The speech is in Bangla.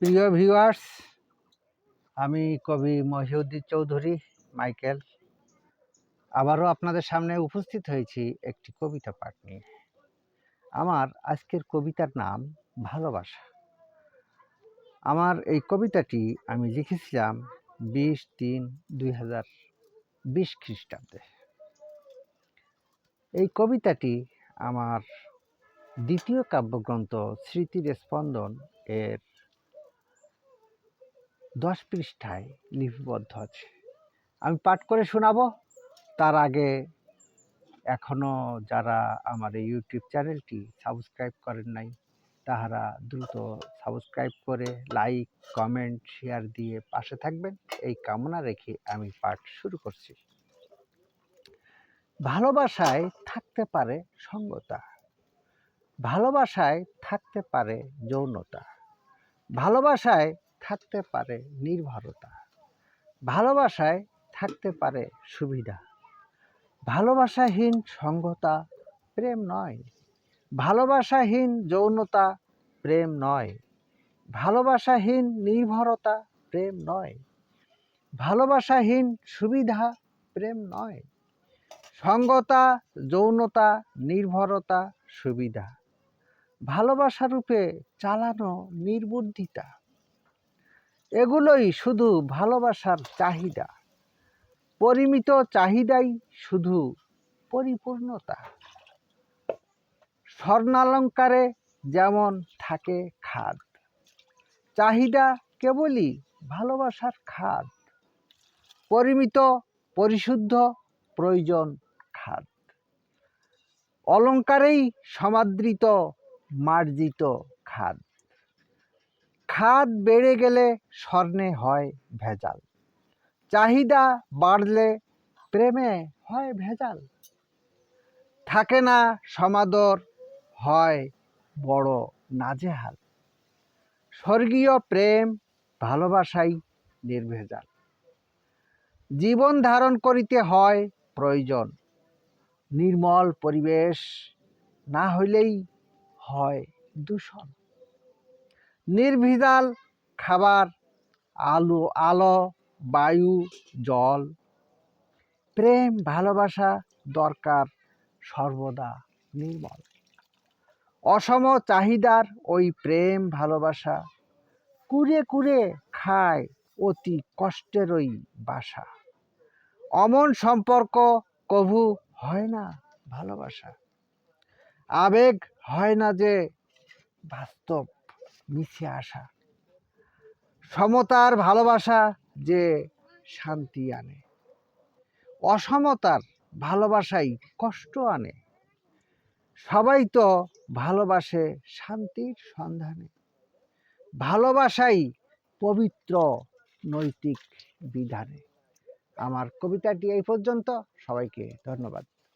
প্রিয় ভিউয়ার্স আমি কবি মহিউদ্দিন চৌধুরী, মাইকেল। আবারও আপনাদের সামনে উপস্থিত হয়েছি একটি কবিতা পাঠ নিয়ে। আমার আজকের কবিতার নাম ভালোবাসা। আমার এই কবিতাটি আমি লিখেছিলাম বিশ তিন দুই হাজার বিশ খ্রিস্টাব্দে। এই কবিতাটি আমার দ্বিতীয় কাব্যগ্রন্থ স্মৃতির স্পন্দন এর দশ পৃষ্ঠায় লিপিবদ্ধ আছে। আমি পাঠ করে শোনাবো। তার আগে এখনও যারা আমার এই ইউটিউব চ্যানেলটি সাবস্ক্রাইব করেন নাই, তাহারা দ্রুত সাবস্ক্রাইব করে লাইক, কমেন্ট, শেয়ার দিয়ে পাশে থাকবেন। এই কামনা রেখে আমি পাঠ শুরু করছি। ভালোবাসায় থাকতে পারে সঙ্গতা। ভালোবাসায় থাকতে পারে যৌনতা। ভালোবাসায় থাকতে পারে নির্ভরতা। ভালোবাসায় থাকতে পারে সুবিধা। ভালোবাসাহীন সঙ্গতা প্রেম নয়। ভালোবাসাহীন যৌনতা প্রেম নয়। ভালোবাসাহীন নির্ভরতা প্রেম নয়। ভালোবাসাহীন সুবিধা প্রেম নয়। সঙ্গতা, যৌনতা, নির্ভরতা সুবিধা। ভালোবাসা রূপে চালানো নির্বুদ্ধিতা। এগুলোই শুধু ভালোবাসার চাহিদা। পরিমিত চাহিদাই শুধু পরিপূর্ণতা। স্বর্ণালঙ্কারে যেমন থাকে খাদ, চাহিদা কেবলই ভালোবাসার খাদ। পরিমিত, পরিশুদ্ধ, প্রয়োজন খাদ। অলঙ্কারেই সমাদৃত, মার্জিত খাদ। খাদ বেড়ে গেলে স্বর্ণে হয় ভেজাল। চাহিদা বাড়লে প্রেমে হয় ভেজাল। থাকে না সমাদর, হয় বড় নাজেহাল। স্বর্গীয় প্রেম ভালোবাসাই নির্ভেজাল। জীবন ধারণ করিতে হয় প্রয়োজন। নির্মল পরিবেশ না হইলেই হয় দূষণ। নির্ভেজাল খাবার, আলো আলো, বায়ু, জল। প্রেম, ভালোবাসা দরকার সর্বদা নির্মল। অসম চাহিদার ওই প্রেম, ভালোবাসা কুড়ে কুড়ে খায় অতি কষ্টেরই বাসা। অমন সম্পর্ক কভু হয় না ভালোবাসা। আবেগ হয় না যে বাস্তব মিশে আসা। সমতার ভালোবাসা যে শান্তি আনে। অসমতার ভালোবাসাই কষ্ট আনে। সবাই তো ভালোবাসে শান্তির সন্ধানে। ভালোবাসাই পবিত্র নৈতিক বিধানে। আমার কবিতাটি এই পর্যন্ত। সবাইকে ধন্যবাদ।